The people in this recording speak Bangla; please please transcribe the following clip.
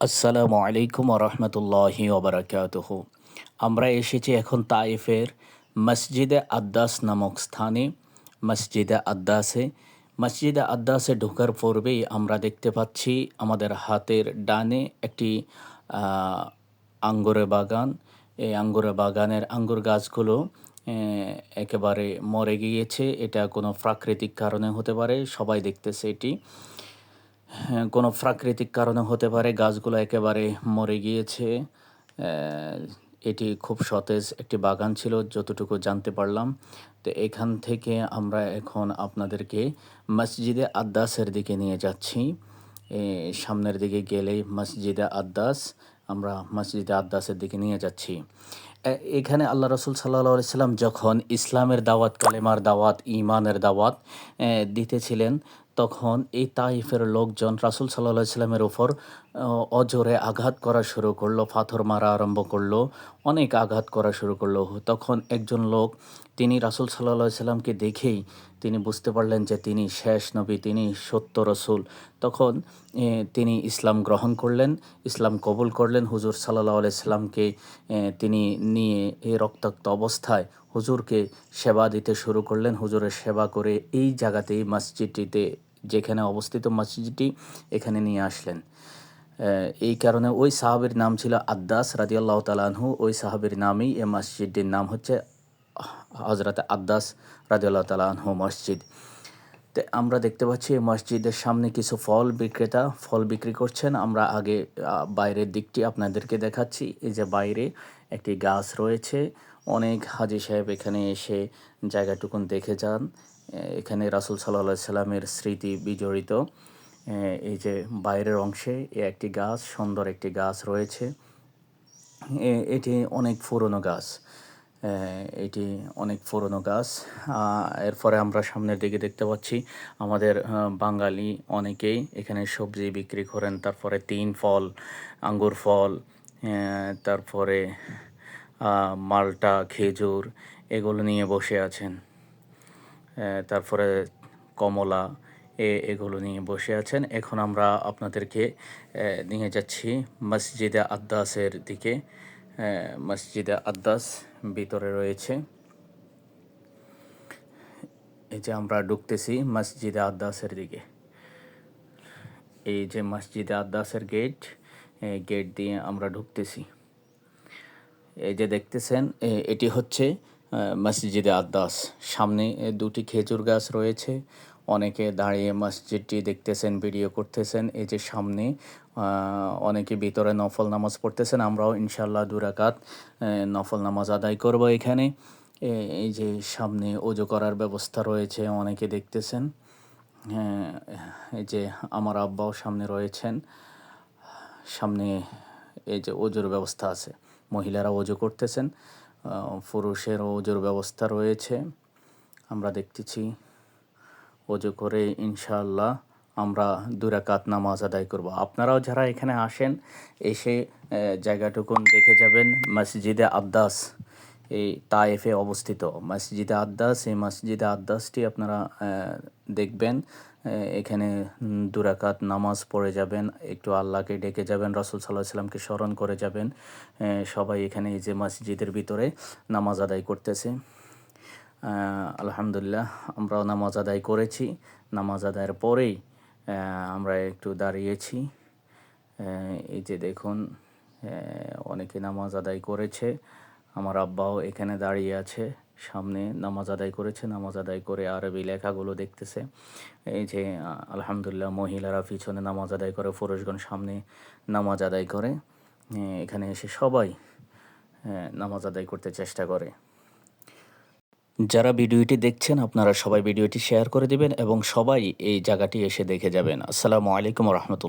আসসালামু আলাইকুম রহমতুল্লাহি ওবরাকাতুহ আমরা এসেছি এখন তাইফের মসজিদে আদ্দাস নামক স্থানে মসজিদে আদ্দাসে। মসজিদে আদ্দাসে ঢোকার পূর্বেই আমরা দেখতে পাচ্ছি আমাদের হাতের ডানে একটি আহ, আঙ্গুরের বাগান। এই আঙ্গুরের বাগানের আঙ্গুর গাছগুলো একেবারে মরে গিয়েছে। এটা কোনো প্রাকৃতিক কারণে হতে পারে সবাই দেখতেছে এটি। কোনো প্রাকৃতিক কারণে হতে পারে, গাছগুলো একেবারে মরে গিয়েছে। এটি খুব সতেজ একটি বাগান ছিল, যতটুকু জানতে পারলাম। তো এখান থেকে আমরা এখন আপনাদেরকে মসজিদে আদ্দাসের দিকে নিয়ে যাচ্ছি। সামনের দিকে গেলেই মসজিদে আদ্দাস, আমরা মসজিদে আদ্দাসের দিকে নিয়ে যাচ্ছি। এখানে আল্লাহ রসুল সাল্লাহ সাল্লাম যখন ইসলামের দাওয়াত, কালেমার দাওয়াত ইমানের দাওয়াত দিতেছিলেন তখন এই তাইফের লোকজন রাসুল সাল্লাহ সাল্লামের আহ, অজোরে আঘাত করা শুরু করল পাথর মারা আরম্ভ করল অনেক আঘাত করা শুরু করল। তখন একজন লোক তিনি রাসুল সাল্লাহ সাল্লামকে দেখেই তিনি বুঝতে পারলেন যে তিনি শেষ নবী তিনি সত্য রসুল। তখন তিনি ইসলাম গ্রহণ করলেন ইসলাম কবুল করলেন। হুজুর সাল্লাহ আলাইসাল্লামকে তিনি নিয়ে এই রক্তাক্ত অবস্থায় হুজুরকে সেবা দিতে শুরু করলেন। হুজুরের সেবা করে এই জায়গাতেই মসজিদটিতে যেখানে অবস্থিত মসজিদটি এখানে নিয়ে আসলেন। এই কারণে ওই সাহাবের নাম ছিল আদ্দাস রাদিয়াল্লাহ তালানহু ওই সাহাবের নামেই এই মসজিদটির নাম হচ্ছে হজরত আদ্দাস রাদিয়াল্লাহ তালানহু মসজিদ। তো আমরা দেখতে পাচ্ছি এই মসজিদের সামনে কিছু ফল বিক্রেতা ফল বিক্রি করছেন। আমরা আগে বাইরের দিকটি আপনাদেরকে দেখাচ্ছি। এই যে বাইরে একটি গাছ রয়েছে। অনেক হাজি সাহেব এখানে এসে জায়গাটুকুন দেখে যান। এ, এখানে রাসুল সাল্লাহ সাল্লামের স্মৃতি বিজড়িত। এই যে বাইরের অংশে একটি গাছ, সুন্দর একটি গাছ রয়েছে। এটি অনেক পুরনো গাছ। এটি অনেক পুরনো গাছ। এরপরে আমরা সামনের দিকে দেখতে পাচ্ছি, আমাদের বাঙালি অনেকেই এখানে সবজি বিক্রি করেন, তারপরে তিন ফল, আঙ্গুর ফল তারপরে মালটা, খেজুর, এগুলো নিয়ে বসে আছেন। তারপরে কমলা, এ, এগুলো নিয়ে বসে আছেন। এখন আমরা আপনাদেরকে নিয়ে যাচ্ছি মসজিদে আদাসের দিকে। মসজিদে আদ্দাস ভিতরে রয়েছে। এই যে আমরা ঢুকতেছি মসজিদে আদ্দাসের দিকে। এই যে মসজিদে আদ্দাসের গেট গেট দিয়ে আমরা ঢুকতেছি। এই যে দেখতেছেন এটি হচ্ছে মসজিদে আদ্দাস। সামনে দুটি খেজুর গাছ রয়েছে। অনেকে দাঁড়িয়ে মসজিদটি দেখতেছেন, ভিডিও করতেছেন। এই যে সামনে অনেকে ভিতরে নফল নামাজ পড়তেছেন। আমরাও ইনশাল্লাহ দুরাকাত নফল নামাজ আদায় করব এখানে। এই যে সামনে ওজু করার ব্যবস্থা রয়েছে, অনেকে দেখতেছেন। হ্যাঁ এই যে আমার আব্বাও সামনে রয়েছেন। সামনে এই যে ওজুর ব্যবস্থা আছে। মহিলারা ওজু করতেছেন। পুরুষের ওজুর ব্যবস্থা রয়েছে। আমরা দেখতেছি ওজু করে ইনশাআল্লাহ আমরা দুরাকাত নামাজ আদায় করব। আপনারাও যারা এখানে আসেন, এসে জায়গাটুকুন দেখে যাবেন। মসজিদে আদ্দাস এই তায়েফে অবস্থিত। মসজিদে আদ্দাস, এই মসজিদে আদ্দাসটি আপনারা দেখবেন এখানে দুরাকাত নামাজ পড়ে যাবেন, একটু আল্লাহকে ডেকে যাবেন, রসুল সাল্লাহ সাল্লামকে স্মরণ করে যাবেন সবাই এখানে এই যে মসজিদের ভিতরে নামাজ আদায় করতেছে। আলহামদুলিল্লাহ, আমরাও নামাজ আদায় করেছি। নামাজ আদায়ের পরেই আমরা একটু দাঁড়িয়েছি। এই যে দেখুন অনেকে নামাজ আদায় করেছে। আমার আব্বাও এখানে দাঁড়িয়ে আছে, সামনে নামাজ আদায় করেছে, নামাজ আদায় করে আরবি লেখাগুলো দেখতেছে। এই যে আলহামদুলিল্লাহ মহিলারা পিছনে নামাজ আদায় করে, পুরুষগণ সামনে নামাজ আদায় করে। এখানে এসে সবাই নামাজ আদায় করতে চেষ্টা করে। যারা ভিডিওটি দেখছেন, আপনারা সবাই ভিডিওটি শেয়ার করে দেবেন এবং সবাই এই জায়গাটি এসে দেখে যাবেন। আসসালামু আলাইকুম রহমতুল্লাহ।